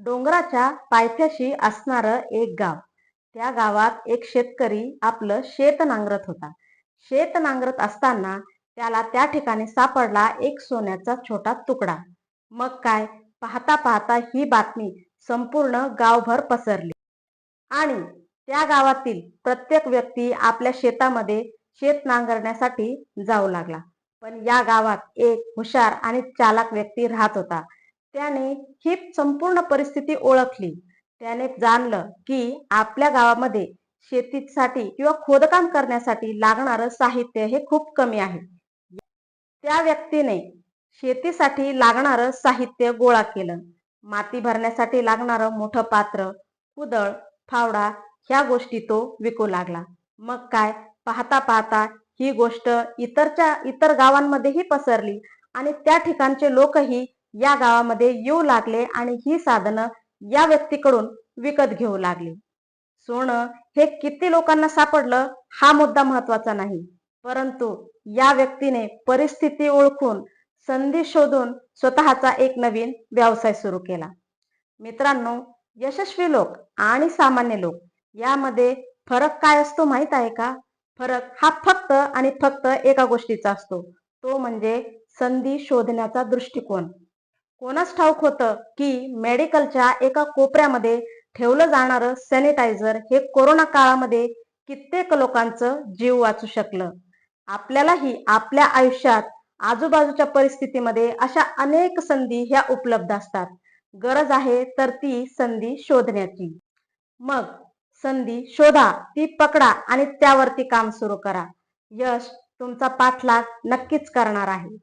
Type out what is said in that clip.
डोंगराच्या पायथ्याशी असणारं एक गाव. त्या गावात एक शेतकरी आपलं शेत नांगरत होता. शेत नांगरत असताना त्याला त्या ठिकाणी सापडला एक सोन्याचा छोटा तुकडा. मग काय? पाहता पाहता ही बातमी संपूर्ण गावभर पसरली. आणि त्या गावातील प्रत्येक व्यक्ती आपल्या शेतामध्ये शेत नांगरण्यासाठी जाऊ लागला. पण या गावात एक हुशार आणि चालाक व्यक्ती राहत होता. त्याने ही संपूर्ण परिस्थिती ओळखली. त्याने जाणलं की आपल्या गावामध्ये शेतीसाठी किंवा खोदकाम करण्यासाठी लागणारं साहित्य हे खूप कमी आहे. त्या व्यक्तीने शेतीसाठी लागणारं साहित्य गोळा केलं. माती भरण्यासाठी लागणारं मोठं पात्र कुदळ फावडा ह्या गोष्टी तो विकू लागला. मग काय? पाहता पाहता ही गोष्ट इतरच्या इतर गावांमध्येही पसरली आणि त्या ठिकाणचे लोकही या गावामध्ये येऊ लागले आणि ही साधनं या व्यक्तीकडून विकत घेऊ लागली. सोनं हे किती लोकांना सापडलं हा मुद्दा महत्त्वाचा नाही. परंतु या व्यक्तीने परिस्थिती ओळखून संधी शोधून स्वतःचा एक नवीन व्यवसाय सुरू केला. मित्रांनो यशस्वी लोक आणि सामान्य लोक यामध्ये फरक काय असतो माहीत आहे का? फरक हा फक्त आणि फक्त एका गोष्टीचा असतो. तो म्हणजे संधी शोधण्याचा दृष्टिकोन. कोणाच ठाऊक होतं की मेडिकलच्या एका कोपऱ्यामध्ये ठेवलं जाणारं सॅनिटायझर हे कोरोना काळामध्ये कित्येक लोकांचं जीव वाचू शकलं. आपल्यालाही आपल्या आयुष्यात आजूबाजूच्या परिस्थितीमध्ये अशा अनेक संधी ह्या उपलब्ध असतात. गरज आहे तर ती संधी शोधण्याची. मग संधी शोधा ती पकडा आणि त्यावरती काम सुरू करा. यश तुमचा पाठलाग नक्कीच करणार आहे.